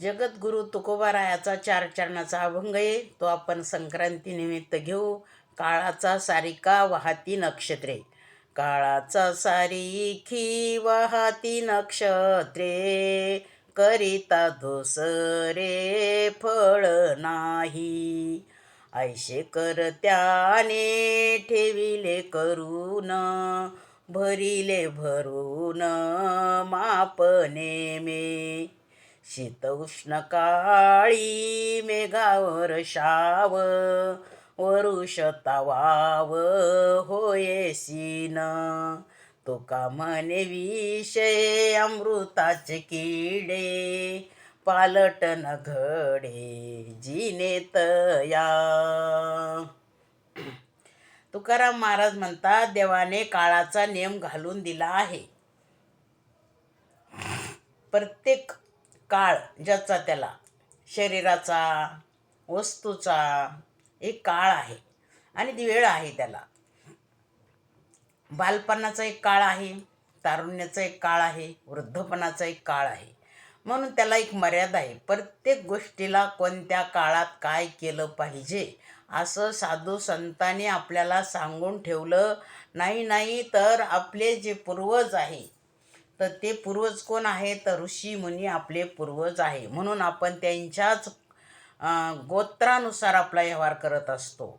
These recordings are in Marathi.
जगद्गुरु तुकोबारायाचा चार चरणाचा अभंग आहे. तो आपण संक्रांतीनिमित्त घेऊ. काळाचा सारिका वाहती नक्षत्रे? काळाचा सारिखी वाहती नक्षत्रे? करिता धोसरे फळ नाही. ऐशे कर त्याने ठेविले करून भरिले भरून मापने मे शीत उष्ण काळी मेघावर शाव वरुष तवाव होये तुका म्हणे विषय अमृताचे किडे पालटन घडे जिने तया. तुकाराम महाराज म्हणतात देवाने काळाचा नियम घालून दिला आहे. प्रत्येक काळ ज्याचा त्याला शरीराचा वस्तूचा एक काळ आहे आणि ती वेळ आहे त्याला. बालपणाचा एक काळ आहे तारुण्याचा एक काळ आहे वृद्धपणाचा एक काळ आहे. म्हणून त्याला एक मर्यादा आहे. प्रत्येक गोष्टीला कोणत्या काळात काय केलं पाहिजे असं साधू संतांनी आपल्याला सांगून ठेवलं नाही नाही तर आपले जे पूर्वज आहे तर ते पूर्वज कोण आहे? तर ऋषी मुनी आपले पूर्वज आहे. म्हणून आपण त्यांच्याच गोत्रानुसार आपला व्यवहार करत असतो.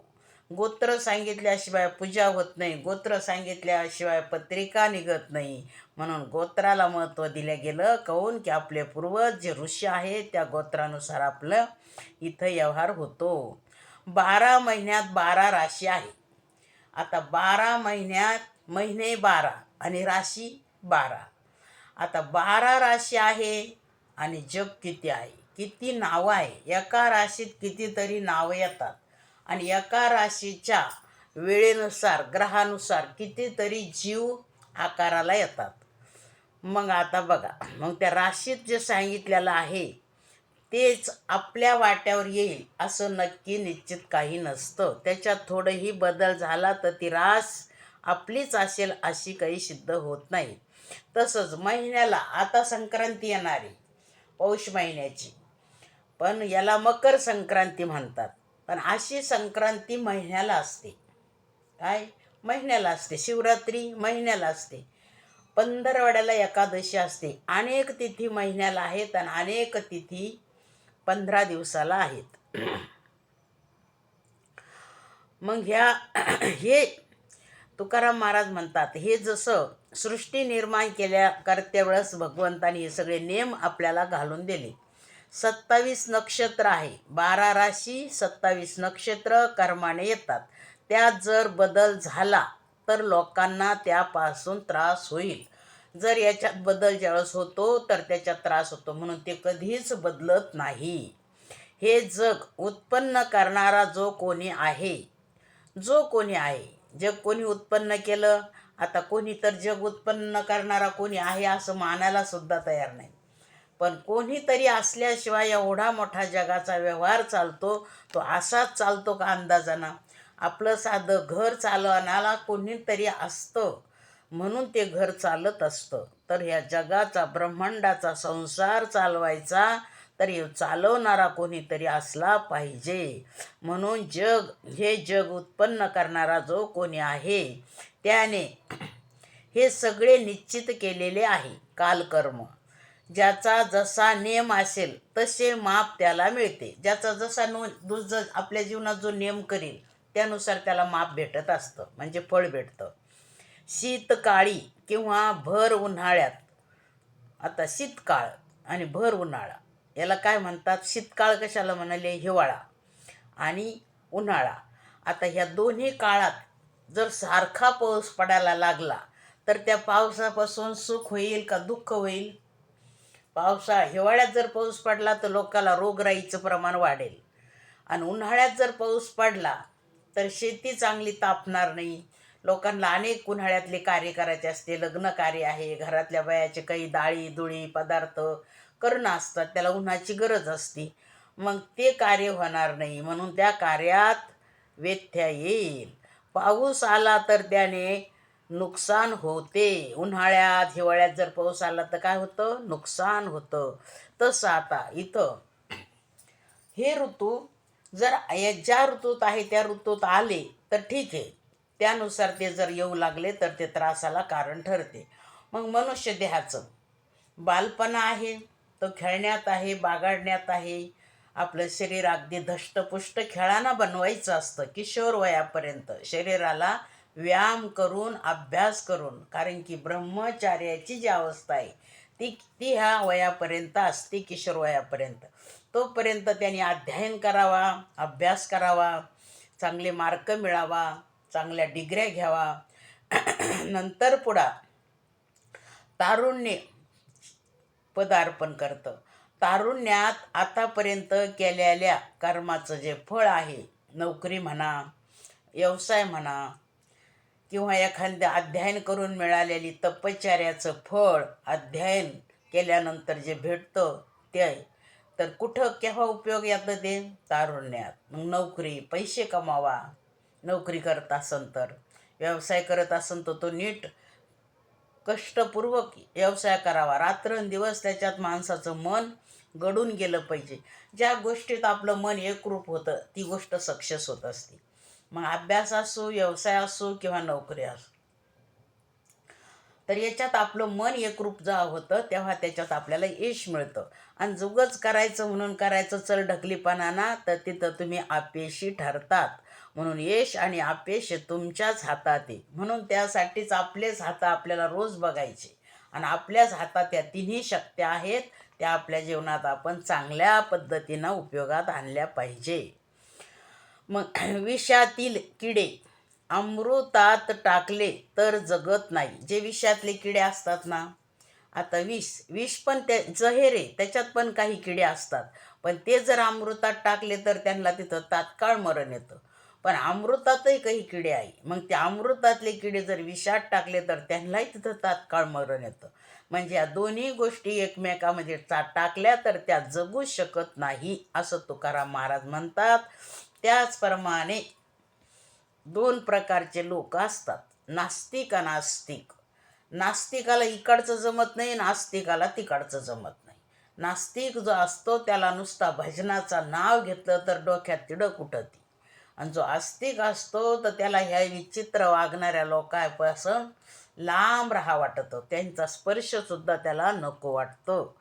गोत्र सांगितल्याशिवाय पूजा होत नाही. गोत्र सांगितल्याशिवाय पत्रिका निघत नाही. म्हणून गोत्राला महत्त्व दिलं गेलं. कहून? की आपले पूर्वज जे ऋषी आहे त्या गोत्रानुसार आपलं इथं व्यवहार होतो. बारा महिन्यात बारा राशी आहे. आता बारा महिन्यात महिने बारा आणि राशी बारा. आता बारा राशी आहे आणि जग किती आहे? किती नावं आहे? एका राशीत कितीतरी नावं येतात. आणि एका राशीच्या वेळेनुसार ग्रहानुसार कितीतरी जीव आकाराला येतात. मग आता बघा मग त्या राशीत जे सांगितलेलं आहे तेच आपल्या वाट्यावर येईल असं नक्की निश्चित काही नसतं. त्याच्यात थोडंही बदल झाला तर ती रास आपलीच असेल अशी काही सिद्ध होत नाही. तसंच महिन्याला आता संक्रांती येणारी पौष महिन्याची. पण याला मकर संक्रांती म्हणतात. पण अशी संक्रांती महिन्याला असते. काय? महिन्याला असते. शिवरात्री महिन्याला असते. पंधरवड्याला एकादशी असते. अनेक तिथी महिन्याला आहेत आणि अनेक तिथी पंधरा दिवसाला आहेत. मग ह्या हे तुकाराम महाराज म्हणतात हे जसं सृष्टी निर्माण केल्या करत्या वेळेस हे सगळे नियम आपल्याला घालून दिले. सत्तावीस नक्षत्र आहे. बारा राशी सत्तावीस नक्षत्र कर्माने येतात. त्यात जर बदल झाला तर लोकांना त्यापासून त्रास होईल. जर याच्यात बदल ज्यावेळेस होतो तर त्याच्यात त्रास होतो. म्हणून ते कधीच बदलत नाही. हे जग उत्पन्न करणारा जो कोणी आहे जो कोणी आहे जग कोणी उत्पन्न केलं? आता कोणी तर जग उत्पन्न करणारा कोणी आहे असं मानायला सुद्धा तयार नाही. पण कोणीतरी असल्याशिवाय एवढा मोठा जगाचा व्यवहार चालतो तो असाच चालतो का अंदाजानं? आपलं साधं घर चालवणारा कोणीतरी असतं म्हणून ते घर चालत असतं. तर ह्या जगाचा ब्रह्मांडाचा संसार चालवायचा तर चालवणारा कोणीतरी असला पाहिजे. म्हणून जग हे जग उत्पन्न करणारा जो कोणी आहे त्याने हे सगळे निश्चित केलेले आहे कालकर्म. ज्याचा जसा नियम असेल तसे माप त्याला मिळते. ज्याचा जसा नो दुज आपल्या जीवनात जो नियम करील त्यानुसार त्याला माप भेटत असतं म्हणजे फळ भेटतं. शीतकाळी किंवा भर उन्हाळ्यात आता शीतकाळ आणि भर उन्हाळा याला काय म्हणतात? शीतकाळ कशाला म्हणाले? हिवाळा आणि उन्हाळा. आता ह्या दोन्ही काळात जर सारखा पाऊस पडायला लागला तर त्या पावसापासून सुख होईल का दुःख होईल? पावसा हिवाळ्यात जर पाऊस पडला तर लोकाला रोगराईचं प्रमाण वाढेल. आणि उन्हाळ्यात जर पाऊस पडला तर शेती चांगली तापणार नाही. लोकांना अनेक उन्हाळ्यातले कार्य करायचे असते. लग्न कार्य आहे घरातल्या वयाचे काही डाळी दुळी पदार्थ करणं असतात. त्याला उन्हाची गरज असते. मग ते कार्य होणार नाही. म्हणून त्या कार्यात व्यथ्या येईल. पाऊस आला तर त्याने नुकसान होते. उन्हाळ्यात हिवाळ्यात जर पाऊस आला तर काय होतं? नुकसान होतं. तसं आता इथं हे ऋतू जर या ज्या ऋतूत आहे त्या ऋतूत आले तर ठीक आहे. त्यानुसार ते जर येऊ लागले तर ते त्रासाला कारण ठरते. मग मनुष्य देहाचं बालपणा आहे तो खेळण्यात आहे बागाडण्यात आहे आपलं शरीर अगदी धष्टपुष्ट खेळानं बनवायचं असतं किशोर वयापर्यंत. शरीराला व्यायाम करून अभ्यास करून कारण की ब्रह्मचार्याची जी अवस्था आहे ती ती ह्या वयापर्यंत असते किशोर वयापर्यंत. तोपर्यंत त्यांनी अध्ययन करावा अभ्यास करावा चांगले मार्क मिळावा चांगल्या डिग्र्या घ्यावा. नंतर पुढा तारुण्य पदार्पण करतं. तारुण्यात आतापर्यंत केलेल्या कर्माचं जे फळ आहे नोकरी म्हणा व्यवसाय म्हणा किंवा एखाद्या अध्ययन करून मिळालेली तपश्चर्याचं फळ अध्ययन केल्यानंतर जे भेटतं ते तर कुठं केव्हा उपयोग येतं ते? तारुण्यात. मग नोकरी पैसे कमावा. नोकरी करत असन तर. व्यवसाय करत असन तर तो नीट कष्टपूर्वक व्यवसाय करावा. रात्रंदिवस त्याच्यात माणसाचं मन गडून गेलं पाहिजे. ज्या गोष्टीत आपलं मन एकरूप होतं ती गोष्ट सक्सेस होत असते. मग अभ्यास असो व्यवसाय असो किंवा नोकरी असो. तर याच्यात आपलं मन एकरूप जा होतं तेव्हा त्याच्यात आपल्याला यश मिळतं. आणि जुगच करायचं म्हणून करायचं चल ढकलीपणा ना तर तिथं तुम्ही अपयशी ठरतात. म्हणून यश आणि अपयश तुमच्याच हातात आहे. म्हणून त्यासाठीच आपलेच हात आपल्याला रोज बघायचे. आणि आपल्याच हातात या तिन्ही शक्त्या आहेत त्या आपल्या जीवनात आपण चांगल्या पद्धतीनं उपयोगात आणल्या पाहिजे. मग विषातील किडे अमृतात टाकले तर जगत नाही. जे विषातले किडे असतात ना आता विष विष पण त्या जहेर आहे त्याच्यात पण काही किडे असतात. पण ते जर अमृतात टाकले तर त्यांना तिथं तात्काळ मरण येतं. पण अमृतातही काही किडे आहे. मग त्या अमृतातले किडे जर विषात टाकले तर त्यांनाही तिथं तात्काळ मरण येतं. म्हणजे या दोन्ही गोष्टी एकमेकामध्ये चा टाकल्या तर त्या जगू शकत नाही असं तुकाराम महाराज म्हणतात. त्याचप्रमाणे दोन प्रकारचे लोक असतात. नास्तिक अनास्तिक नास्तिकाला इकडचं जमत नाही नास्तिकाला तिकडचं जमत नाही. नास्तिक जो असतो त्याला नुसता भजनाचा नाव घेतलं तर डोक्यात तिडक उठत आणि जो आस्तिक असतो तर त्याला ह्या विचित्र वागणाऱ्या लोकांपासून लांब राहा वाटतं. त्यांचा स्पर्शसुद्धा त्याला नको वाटतो.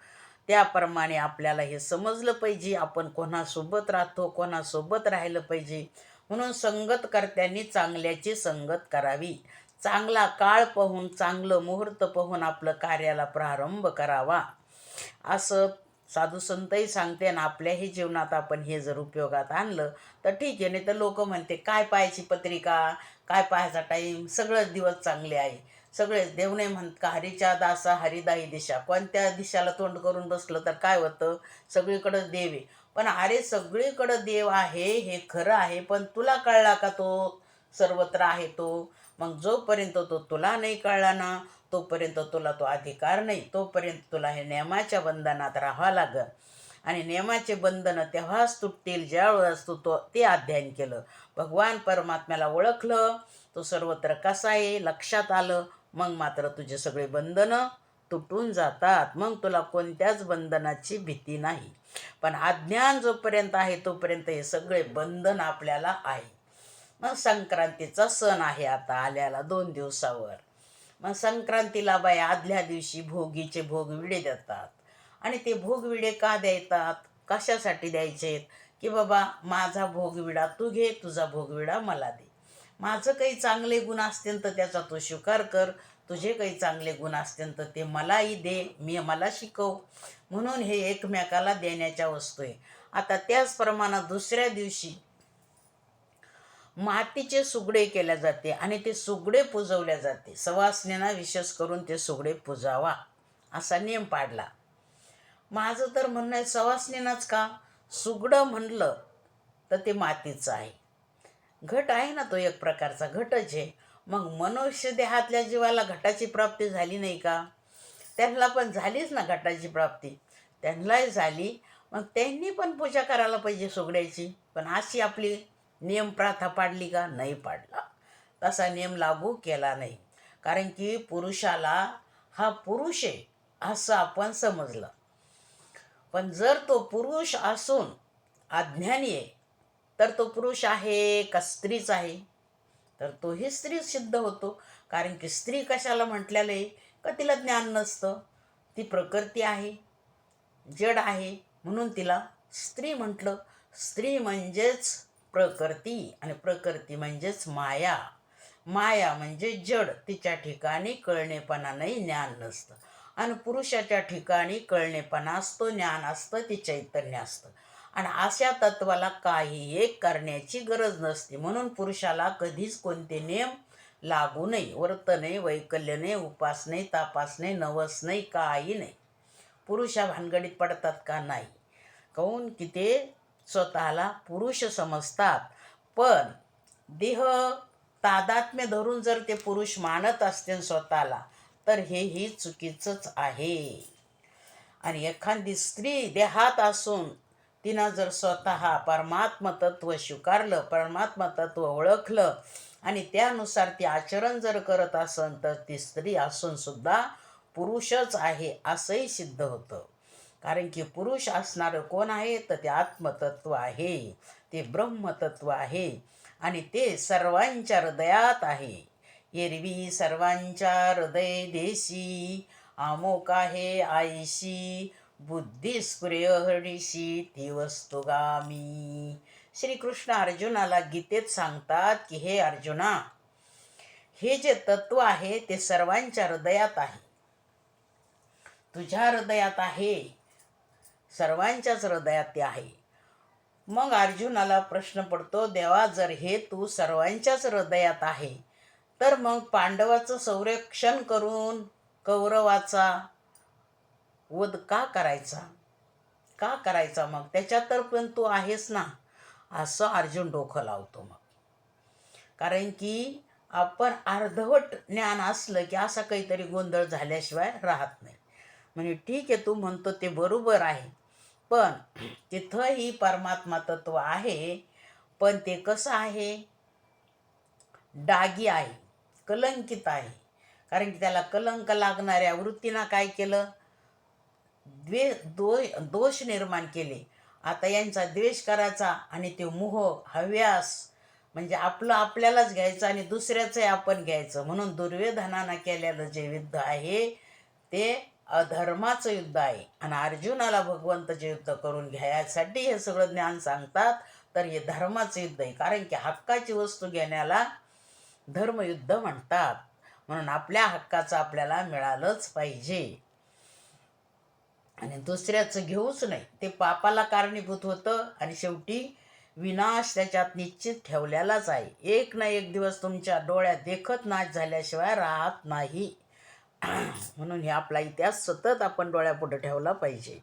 त्याप्रमाणे आपल्याला हे समजलं पाहिजे. आपण कोणासोबत राहतो कोणासोबत राहिलं पाहिजे. म्हणून संगतकर्त्यांनी चांगल्याची संगत करावी. चांगला काळ पाहून चांगलं मुहूर्त पाहून आपलं कार्याला प्रारंभ करावा. असं साधू संतही सांगते ना आपल्याही जीवनात आपण हे जर उपयोगात आणलं तर ठीक आहे. नाही तर लोक म्हणते काय पाहायची पत्रिका? काय पाहायचा टाईम सगळेच दिवस चांगले आहे. सगळेच देव नाही म्हणत का हरीच्या दासा हरिदाई दिशा. कोणत्या दिशाला तोंड करून बसलं तर काय होतं? सगळीकडं देव आहे. पण अरे सगळीकडं देव आहे हे खरं आहे पण तुला कळला का तो? सर्वत्र आहे तो. मग जोपर्यंत तो तुला नाही कळला ना तोपर्यंत तुला तो अधिकार नाही तोपर्यंत तुला हे नियमाच्या बंधनात राहावं लागल. आणि नियमाचे बंधनं तेव्हाच तुटतील ज्यावेळेस तू तो ते अध्ययन केलं. भगवान परमात्म्याला ओळखलं तो सर्वत्र कसा आहे लक्षात आलं मग मात्र तुझे सगळे बंधनं तुटून जातात. मग तुला कोणत्याच बंधनाची भीती नाही. पण अज्ञान जोपर्यंत आहे तोपर्यंत हे सगळे बंधन आपल्याला आहे. मग संक्रांतीचा सण आहे आता आल्याला दोन दिवसावर. मग संक्रांतीला बाई आदल्या दिवशी भोगीचे भोगविडे देतात. आणि ते भोगविडे का देतात? कशासाठी द्यायचे की बाबा माझा भोगविडा तू घे तुझा भोगविडा मला दे. माझं काही चांगले गुण असतील तर त्याचा तू स्वीकार कर. तुझे काही चांगले गुण असतील तर ते मलाही दे मी मला शिकव. म्हणून हे एकमेकाला देण्याच्या वस्तू आहे. आता त्याचप्रमाणे दुसऱ्या दिवशी मातीचे सुगडे केल्या जाते आणि ते सुगडे पुजवल्या जाते. सवासनेना विशेष करून ते सुगडे पुजावा असा नियम पाडला माझं तर म्हणणं आहे सवासनेनाच का? सुगडं म्हणलं तर ते मातीचं आहे. घट आहे ना तो एक प्रकारचा घटच आहे. मग मनुष्य देहातल्या जीवाला घटाची प्राप्ती झाली नाही का? त्यांना पण झालीच ना घटाची प्राप्ती. त्यांनाही झाली. मग त्यांनी पण पूजा करायला पाहिजे सुगड्याची. पण अशी आपली नियम प्रथा पाडली का? नाही पाडला. तसा नियम लागू केला नाही. कारण की पुरुषाला हा पुरुष आहे असं आपण समजलं. पण जर तो पुरुष असून अज्ञानी आहे तर तो पुरुष आहे का स्त्रीच आहे? तर तोही स्त्री सिद्ध होतो. कारण की स्त्री कशाला म्हटलेलं आहे? का तिला ज्ञान नसतं? ती प्रकृती आहे जड आहे म्हणून तिला स्त्री म्हटलं. स्त्री म्हणजेच प्रकृती आणि प्रकृती म्हणजेच माया. माया म्हणजे जड तिच्या ठिकाणी कळणेपणानंही ज्ञान नसतं. आणि पुरुषाच्या ठिकाणी कळणेपणा असतो ज्ञान असतं ते चैतन्य असतं. आणि अशा तत्वाला काही एक करण्याची गरज नसते. म्हणून पुरुषाला कधीच कोणते नियम लागू नाही व्रत नाही वैकल्य नाही उपास नाही तापास नाही नवस नाही काही नाही पुरुष भानगडीत पडतात का? नाही. काऊन की ते स्वतःला पुरुष समजतात. पण देह तादात्म्य धरून जर ते पुरुष मानत असतील स्वतःला तर हेही चुकीचंच आहे. आणि एखादी स्त्री देहात असून तिनं जर स्वतः परमात्म तत्व स्वीकारलं परमात्म तत्व ओळखलं आणि त्यानुसार ती आचरण जर करत असन तर ती स्त्री असून सुद्धा पुरुषच आहे असंही सिद्ध होतं. कारण की पुरुष असणारं कोण आहे? तर ते आत्मतत्व आहे. ते ब्रह्मतत्व आहे. आणि ते सर्वांच्या हृदयात आहे. एरवी सर्वांच्या हृदय देशी आमोक आहे आईशी बुद्धी स्फुर्यहरीशी ती वस्तुगामी. श्रीकृष्ण अर्जुनाला गीतेत सांगतात की हे अर्जुना हे जे तत्व आहे ते सर्वांच्या हृदयात आहे. तुझ्या हृदयात आहे. सर्वांच्याच हृदयात ते आहे. मग अर्जुनाला प्रश्न पडतो देवा जर हे तू सर्वांच्याच हृदयात आहे तर मग पांडवाचं संरक्षण करून कौरवाचा वध का करायचा? का करायचा मग? त्याच्यात तर पण तू आहेस ना? असं अर्जुन डोकं लावतो मग. कारण की आपण अर्धवट ज्ञान असलं की असा काहीतरी गोंधळ झाल्याशिवाय राहत नाही. म्हणजे ठीक आहे तू म्हणतो ते बरोबर आहे. पण तिथंही परमात्मा तत्व आहे पण ते कसं आहे? डागी आहे कलंकित आहे. कारण की त्याला कलंक लागणाऱ्या वृत्तीनं काय केलं? द्वे दो दोष निर्माण केले. आता यांचा द्वेष करायचा आणि ते मोह हव्यास म्हणजे आपलं आपल्यालाच घ्यायचं आणि दुसऱ्याचंही आपण घ्यायचं. म्हणून दुर्वेधनानं केलेलं जे युद्ध आहे ते अधर्माचं युद्ध आहे. आणि अर्जुनाला भगवंत युद्ध करून घ्यायसाठी हे सगळं ज्ञान सांगतात तर हे धर्माचं युद्ध आहे. कारण की हक्काची वस्तू घेण्याला धर्मयुद्ध म्हणतात. म्हणून आपल्या हक्काचं आपल्याला मिळालंच पाहिजे. आणि दुसऱ्याचं घेऊच नाही. ते पापाला कारणीभूत होतं आणि शेवटी विनाश त्याच्यात निश्चित ठेवलेलाच आहे. एक ना एक दिवस तुमच्या डोळ्यात देखत नाश झाल्याशिवाय राहत नाही. म्हणून हे आपला इतिहास सतत आपण डोळ्यापुढे ठेवला पाहिजे.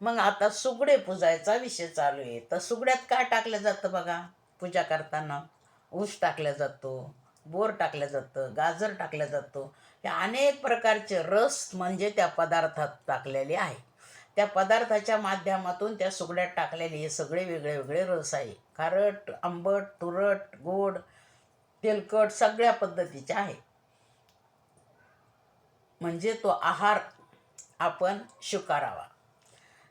मग आता सुगडे पूजायचा विषय चालू आहे. तर सुगड्यात काय टाकलं जातं बघा? पूजा करताना. ऊस टाकला जातो बोर टाकलं जातं गाजर टाकलं जातो. हे अनेक प्रकारचे रस म्हणजे त्या पदार्थात टाकलेले आहे. त्या पदार्थाच्या माध्यमातून त्या सुगड्यात टाकलेले हे सगळे वेगळे वेगळे रस आहे. खारट आंबट तुरट गोड तेलकट सगळ्या पद्धतीचे आहे. म्हणजे तो आहार आपण स्वीकारावा.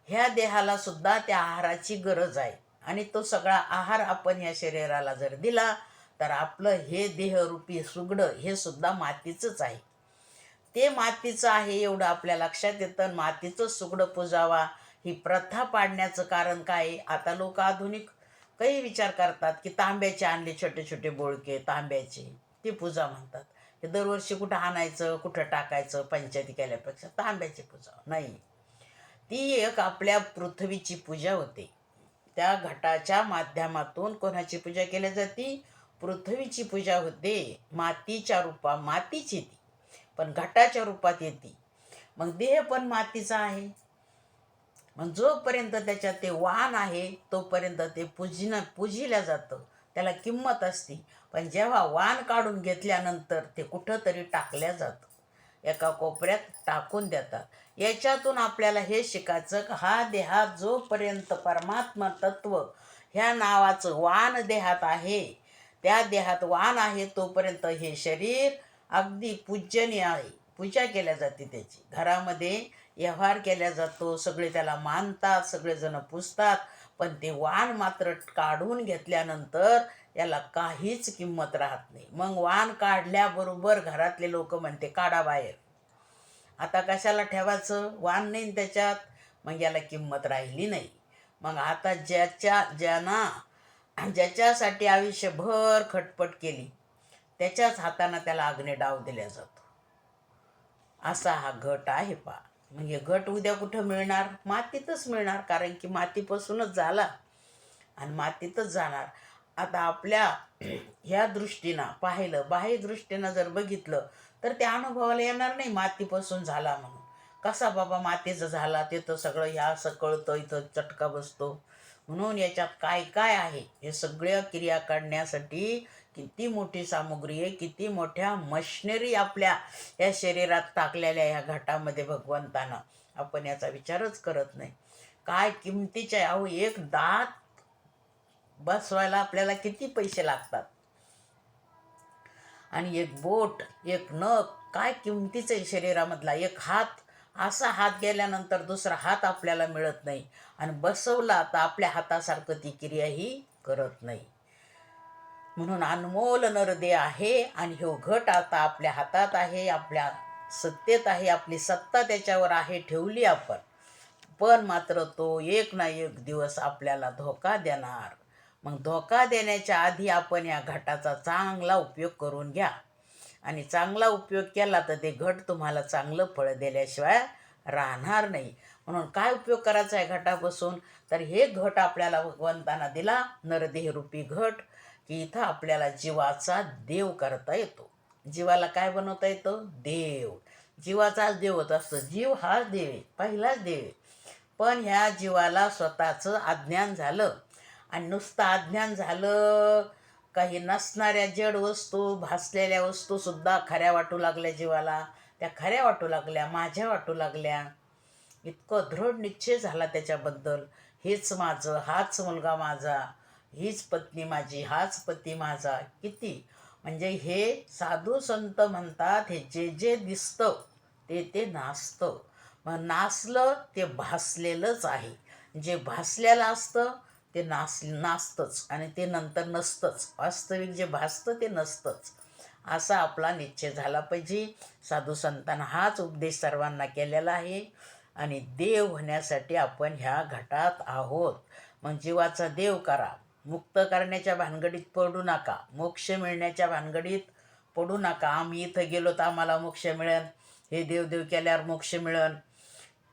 ह्या देहाला सुद्धा त्या आहाराची गरज आहे. आणि तो सगळा आहार आपण या शरीराला जर दिला तर आपलं हे देहरूपी सुगडं हे सुद्धा मातीचंच आहे. ते मातीचं आहे एवढं आपल्या लक्षात येतं मातीचं सुगडं पुजावा ही प्रथा पाडण्याचं कारण काय? आहे? आता लोक आधुनिक काही विचार करतात की तांब्याचे आणले छोटे छोटे बोळके तांब्याचे. ती पूजा म्हणतात. हे दरवर्षी कुठं आणायचं कुठं टाकायचं पंचायती केल्यापेक्षा तांब्याची पूजा. नाही. ती एक आपल्या पृथ्वीची पूजा होते. त्या घटाच्या माध्यमातून कोणाची पूजा केली जाते? पृथ्वीची पूजा होते. मातीच्या रूपा मातीच येते. पण घटाच्या रूपात येते. मग देह पण मातीचा आहे. मग जोपर्यंत त्याच्यात ते वाहन आहे तोपर्यंत ते पूजन पूजिलं जातं. त्याला किंमत असते. पण जेव्हा वाण काढून घेतल्यानंतर ते कुठंतरी टाकल्या जातं. एका कोपऱ्यात टाकून देतात. याच्यातून आपल्याला हे शिकायचं की हा देहात जोपर्यंत परमात्मा तत्व ह्या नावाचं वान देहात आहे त्या देहात वान आहे तोपर्यंत हे शरीर अगदी पूजनीय आहे. पूजा केल्या जाते त्याची. घरामध्ये व्यवहार केला जातो. सगळे त्याला मानतात. सगळेजण पुजतात पण ते वाण मात्र काढून घेतल्यानंतर याला काहीच किंमत राहत नाही. मग वाण काढल्याबरोबर घरातले लोक म्हणते काढा बाहेर. आता कशाला ठेवायचं? वाण नाही त्याच्यात. मग याला किंमत राहिली नाही. मग आता ज्याच्या ज्यांना ज्याच्यासाठी आयुष्यभर खटपट केली त्याच्याच हातानं त्याला अग्नी डाव दिल्या जातो. असा हा घट आहे पा म्हणजे गट उद्या कुठं मिळणार? मातीतच मिळणार कारण की मातीपासूनच झाला. आणि मातीतच जाणार. आता आपल्या ह्या दृष्टीनं पाहिलं बाह्य दृष्टीनं जर बघितलं तर त्या अनुभवाला येणार नाही मातीपासून झाला म्हणून. कसा बाबा मातीचं झाला ते तर सगळं ह्या असं कळतं इथं चटका बसतो. म्हणून याच्यात काय काय आहे? हे सगळ्या क्रिया काढण्यासाठी किती मोठी सामुग्री आहे किती मोठ्या मशिनरी आपल्या या शरीरात टाकलेल्या ह्या घाटामध्ये भगवंतानं. आपण याचा विचारच करत नाही. काय किमतीच्या अहो एक दात बसवायला आपल्याला किती पैसे लागतात? आणि एक बोट एक नख काय किमतीचं आहे शरीरामधला? एक हात असा हात गेल्यानंतर दुसरा हात आपल्याला मिळत नाही. आणि बसवला तर आपल्या हातासारखं ती क्रियाही करत नाही. म्हणून अनमोल नरदे आहे आणि हो घट आता आपल्या हातात आहे आपल्या सत्तेत आहे आपली सत्ता त्याच्यावर आहे ठेवली आपण. पण मात्र तो एक ना एक दिवस आपल्याला धोका देणार. मग धोका देण्याच्या आधी आपण या घटाचा चांगला उपयोग करून घ्या. आणि चांगला उपयोग केला तर ते घट तुम्हाला चांगलं फळ दिल्याशिवाय राहणार नाही. म्हणून काय उपयोग करायचा आहे घटापासून? तर हे घट आपल्याला भगवंतांना दिला. नरदेहरूपी घट. की इथं आपल्याला जीवाचा देव करता येतो. जीवाला काय बनवता येतं? देव. जीवाचाच देव होत असतो. जीव हाच देव आहे. पहिलाच देव आहे. पण ह्या जीवाला स्वतःचं अज्ञान झालं. आणि नुसतं अज्ञान झालं काही नसणाऱ्या जड वस्तू भासलेल्या वस्तूसुद्धा खऱ्या वाटू लागल्या जीवाला. त्या खऱ्या वाटू लागल्या माझ्या वाटू लागल्या. इतकं दृढ निश्चय झाला त्याच्याबद्दल. हेच माझं हाच मुलगा माझा. हीच पत्नी माझी हाच पती माझा. किती? म्हणजे हे साधू संत म्हणतात हे जे जे दिसतं ते ते नाचतं. मग नाचलं ते भासलेलंच आहे. जे भासलेलं असतं ते नाच नाचतंच आणि ते नंतर नसतंच. वास्तविक जे भासतं ते नसतंच. असा आपला निश्चय झाला पाहिजे. साधू संतांना हाच उपदेश सर्वांना केलेला आहे. आणि देव होण्यासाठी आपण ह्या घटात आहोत. मग जीवाचा देव करा. मुक्त करण्याच्या भानगडीत पडू नका. मोक्ष मिळण्याच्या भानगडीत पडू नका. आम्ही इथं गेलो तर आम्हाला मोक्ष मिळेल. हे देवदेव केल्यावर मोक्ष मिळेल.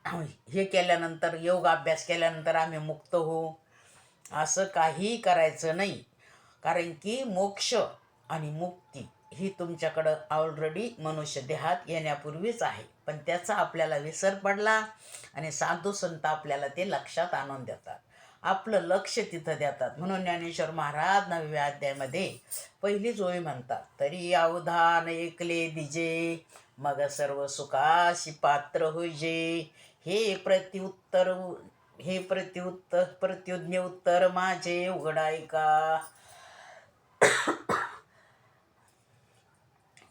हे केल्यानंतर योग अभ्यास केल्यानंतर आम्ही मुक्त होऊ. असं काही करायचं नाही. कारण की मोक्ष आणि मुक्ती ही तुमच्याकडं ऑलरेडी मनुष्य देहात येण्यापूर्वीच आहे. पण त्याचा आपल्याला विसर पडला आणि साधू संत आपल्याला ते लक्षात आणून देतात. आपलं लक्ष तिथं देतात. म्हणून ज्ञानेश्वर महाराज नवव्या अध्यायामध्ये पहिलीच ओळी म्हणतात तरी अवधान ऐकले दिजे मग सर्व सुखाशी पात्र होईजे. हे प्रत्युत्तर हे प्रत्युत्तर प्रत्युज्ञ उत्तर माझे उघडाय का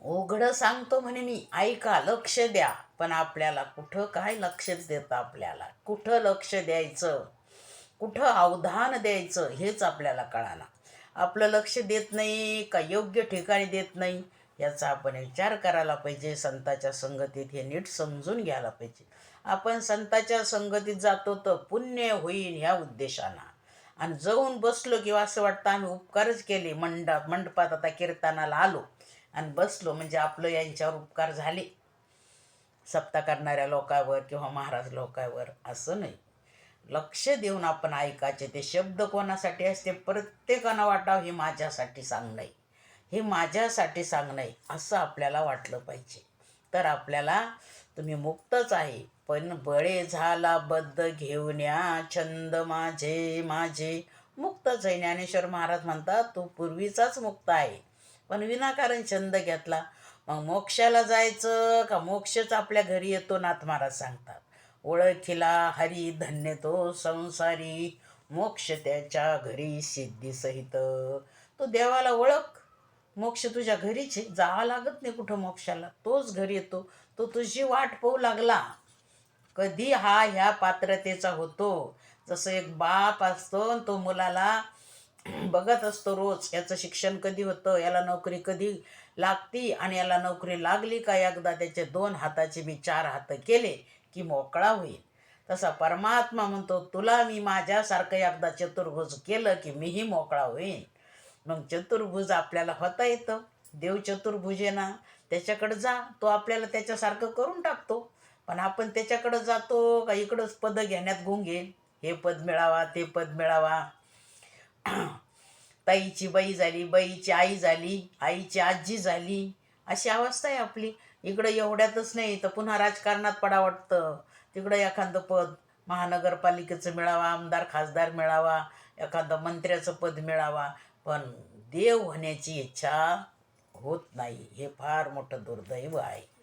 उघडं सांगतो म्हणे मी ऐका लक्ष द्या. पण आपल्याला कुठं काय लक्षच देतं आपल्याला? कुठं लक्ष द्यायचं? कुठं अवधान द्यायचं हेच आपल्याला कळालं. आपलं लक्ष देत नाही का योग्य ठिकाणी देत नाही याचा आपण विचार करायला पाहिजे. संताच्या संगतीत हे नीट समजून घ्यायला पाहिजे. आपण संताच्या संगतीत जातो तर पुण्य होईल ह्या उद्देशानं. आणि जाऊन बसलो किंवा असं वाटतं आम्ही उपकारच केले. मंडप मंडपात आता कीर्तनाला आलो आणि बसलो म्हणजे आपलं यांच्यावर उपकार झाले. सप्ता करणाऱ्या लोकांवर किंवा महाराज लोकांवर असं नाही. लक्ष देऊन आपण ऐकायचे. ते शब्द कोणासाठी असते? प्रत्येकानं वाटावं हे माझ्यासाठी सांगणं आहे हे माझ्यासाठी सांगणं आहे असं आपल्याला वाटलं पाहिजे. तर आपल्याला तुम्ही मुक्तच आहे. पण बळे झाला बद्ध घेऊन या छंद माझे माझे. मुक्तच आहे. ज्ञानेश्वर महाराज म्हणतात तू पूर्वीचाच मुक्त आहे. पण विनाकारण छंद घेतला. मग मोक्षाला जायचं का? मोक्षच आपल्या घरी येतो नाथ महाराज सांगतात. ओळखिला हरी धन्य तो संसारी मोक्ष त्याच्या घरी सिद्धी सहित. देवाला ओळख मोक्ष तुझ्या घरीच जावा जावं लागत नाही कुठं मोक्षाला. तोच घरी येतो. तो तुझी वाट पाहू लागला. कधी हा ह्या पात्रतेचा होतो? जसं एक बाप असतो आणि तो मुलाला बघत असतो रोज. याचं शिक्षण कधी होतं? याला नोकरी कधी लागती? आणि याला नोकरी लागली का? एकदा त्याचे दोन हाताचे मी चार हात केले. की मोकळा होईल. तसा परमात्मा म्हणतो तुला मी माझ्यासारखं एकदा चतुर्भुज केलं की मीही मोकळा होईन. मग चतुर्भुज आपल्याला होता येतं. देव चतुर्भुज आहे ना त्याच्याकडे जा. तो आपल्याला त्याच्यासारखं करून टाकतो. पण आपण त्याच्याकडं जातो का इकडंच पद घेण्यात गुंगे हे पद मिळावा ते पद मिळावा. ताईची बाई झाली बाईची आई झाली आईची आजी झाली अशी अवस्था आहे आपली. इकडं एवढ्यातच नाही तर पुन्हा राजकारणात पडा वाटतं. तिकडं एखादं पद महानगरपालिकेचं मिळावा आमदार खासदार मिळावा एखादं मंत्र्याचं पद मिळावा. पण देव होण्याची इच्छा होत नाही हे फार मोठं दुर्दैव आहे.